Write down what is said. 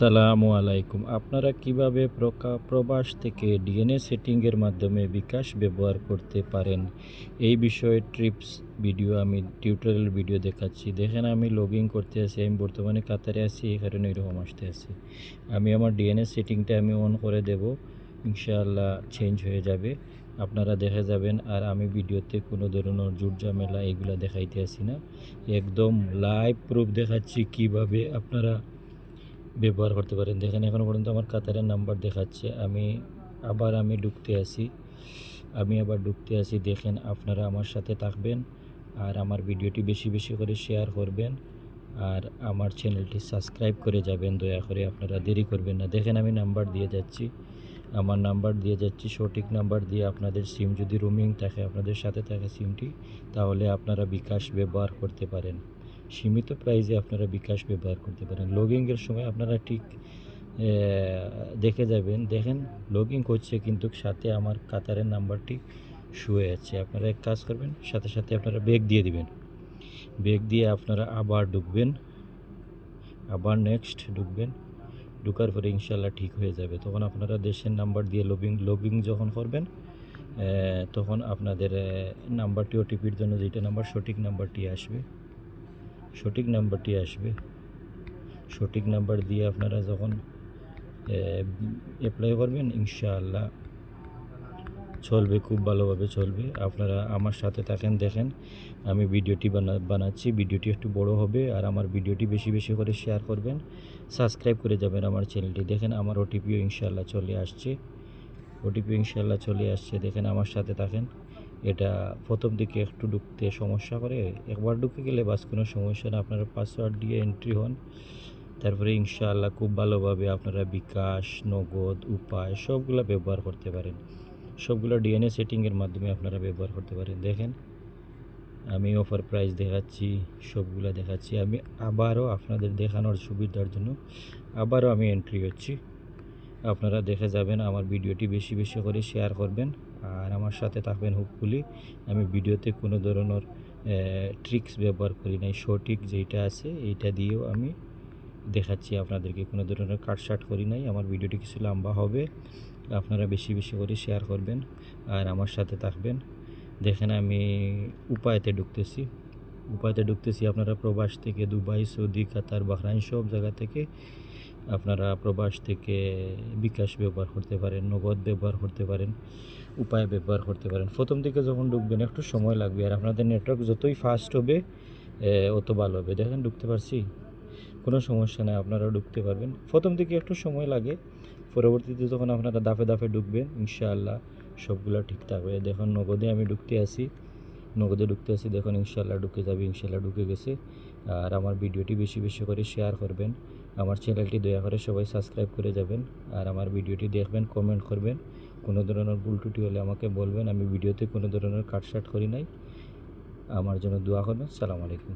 সালামু আলাইকুম। আপনারা কীভাবে প্রকা- প্রবাস থেকে ডিএনএ সেটিংয়ের মাধ্যমে বিকাশ ব্যবহার করতে পারেন? এই বিষয়ে ট্রিপস ভিডিও আমি, টিউটোরিয়াল ভিডিও দেখাচ্ছি। দেখেন, আমি লগ ইন করতে আছি, আমি বর্তমানে কাতারে আছি, এই কারণে এরকম আসতে আছি। আমি আমার ডিএনএ সেটিংটা আমি অন করে দেব, ইনশাআল্লাহ চেঞ্জ হয়ে যাবে। আপনারা দেখে যাবেন, আর আমি ভিডিওতে কোনো ধরনের জুট ঝামেলা এগুলা দেখাইতে আসি না। একদম লাইভ প্রুফ দেখাচ্ছি কীভাবে আপনারা ব্যবহার করতে পারেন। দেখেন এখনও পর্যন্ত আমার কাতারের নাম্বার দেখাচ্ছে। আমি আবার আমি ঢুকতে আসি আমি আবার ঢুকতে আসি দেখেন, আপনারা আমার সাথে থাকবেন আর আমার ভিডিওটি বেশি বেশি করে শেয়ার করবেন আর আমার চ্যানেলটি সাবস্ক্রাইব করে যাবেন। দয়া করে আপনারা দেরি করবেন না। দেখেন, আমি নাম্বার দিয়ে যাচ্ছি। আমার নাম্বার দিয়ে যাচ্ছি। সঠিক নাম্বার দিয়ে আপনাদের সিম যদি রোমিং থাকে, আপনাদের সাথে থাকে সিমটি তাহলে আপনারা বিকাশ ব্যবহার করতে পারেন। সীমিত প্রাইজে আপনারা বিকাশ ব্যবহার করতে পারেন। লগিংয়ের সময় আপনারা ঠিক দেখে যাবেন। দেখেন লগিং করছে কিন্তু সাথে আমার কাতারের নাম্বারটি শুয়ে আছে। আপনারা এক কাজ করবেন, সাথে সাথে আপনারা বেগ দিয়ে দিবেন। বেগ দিয়ে আপনারা আবার ঢুকবেন। আবার নেক্সট ঢুকবেন। ঢুকার পরে ইনশাল্লাহ ঠিক হয়ে যাবে। তখন আপনারা দেশের নাম্বার দিয়ে লগিং লগিং যখন করবেন তখন আপনাদের নাম্বারটি ওটিপির জন্য যেটা নাম্বার, সঠিক নাম্বারটি আসবে। সঠিক নাম্বারটি আসবে। সঠিক নাম্বার দিয়ে আপনারা যখন অ্যাপ্লাই করবেন, ইনশাআল্লাহ চলবে, খুব ভালোভাবে চলবে। আপনারা আমার সাথে থাকেন, দেখেন, আমি ভিডিওটি বানা, বানাচ্ছি, ভিডিওটি একটু বড় হবে আর আমার ভিডিওটি বেশি বেশি করে শেয়ার করবেন। সাবস্ক্রাইব করে যাবেন আমার চ্যানেলটি দেখেন, আমার ওটিপিও ইনশাআল্লাহ চলে আসছে। ওটিপি ইনশাআল্লাহ চলে আসছে। দেখেন, আমার সাথে থাকেন। এটা প্রথম দিকে একটু ঢুকতে সমস্যা করে, একবার ঢুকে গেলে বাস কোনো সমস্যা না, আপনারা পাসওয়ার্ড দিয়ে এন্ট্রি হন। তারপরে ইনশাআল্লাহ খুব ভালোভাবে আপনারা বিকাশ, নগদ, উপায় সবগুলো ব্যবহার করতে পারেন। সবগুলো ডিএনএ সেটিংয়ের মাধ্যমে আপনারা ব্যবহার করতে পারেন। দেখেন, আমি অফার প্রাইস দেখাচ্ছি, সবগুলো দেখাচ্ছি। আমি আবারও আপনাদের দেখানোর সুবিধার জন্য আবারও আমি এন্ট্রি হচ্ছি। আপনারা দেখে যাবেন, আমার ভিডিওটি বেশি বেশি করে শেয়ার করবেন। আর আমার সাথে থাকবেন হুপফুলি আমি ভিডিওতে কোনো ধরনের ট্রিক্স ব্যবহার করি নাই। সঠিক যেটা আছে, এইটা দিয়েও আমি দেখাচ্ছি আপনাদেরকে। কোনো ধরনের কাটসাট করি নাই। আমার ভিডিওটি কিছু লম্বা হবে। আপনারা বেশি বেশি করে শেয়ার করবেন আর আমার সাথে থাকবেন। দেখেন আমি উপায়তে ঢুকতেছি। উপায়তে ঢুকতেছি আপনারা প্রবাস থেকে দুবাই, সৌদি, কাতার, বাহরাইন সব জায়গা থেকে। আপনারা প্রবাস থেকে বিকাশ ব্যবহার করতে পারেন, নগদ ব্যবহার করতে পারেন, উপায় ব্যবহার করতে পারেন। প্রথম দিকে যখন ঢুকবেন, একটু সময় লাগবে। আর আপনাদের নেটওয়ার্ক যতই ফাস্ট হবে অত ভালো হবে। দেখেন, ঢুকতে পারছি? কোনো সমস্যা নেই আপনারা ঢুকতে পারবেন। প্রথম দিকে একটু সময় লাগে। পরবর্তীতে যখন আপনারা দাফে দাফে ঢুকবেন, ইনশাআল্লাহ সবগুলো ঠিক থাকবে। দেখুন, নগদে আমি ঢুকতে আসি নগদে ঢুকতে আসি দেখুন ইনশাল্লাহ ঢুকে যাবে ইনশাল্লাহ ঢুকে গেছে। আর আমার ভিডিওটি বেশি বেশি করে শেয়ার করবেন। আমার চ্যানেলটি দয়া করে সবাই সাবস্ক্রাইব করে যাবেন আর আমার ভিডিওটি দেখবেন কমেন্ট করবেন। কোনো ধরনের ভুল টুটি হলে আমাকে বলবেন, আমি ভিডিওতে কোনো ধরনের কাটসাট করি নাই। আমার জন্য দোয়া করবেন। সালাম আলাইকুম।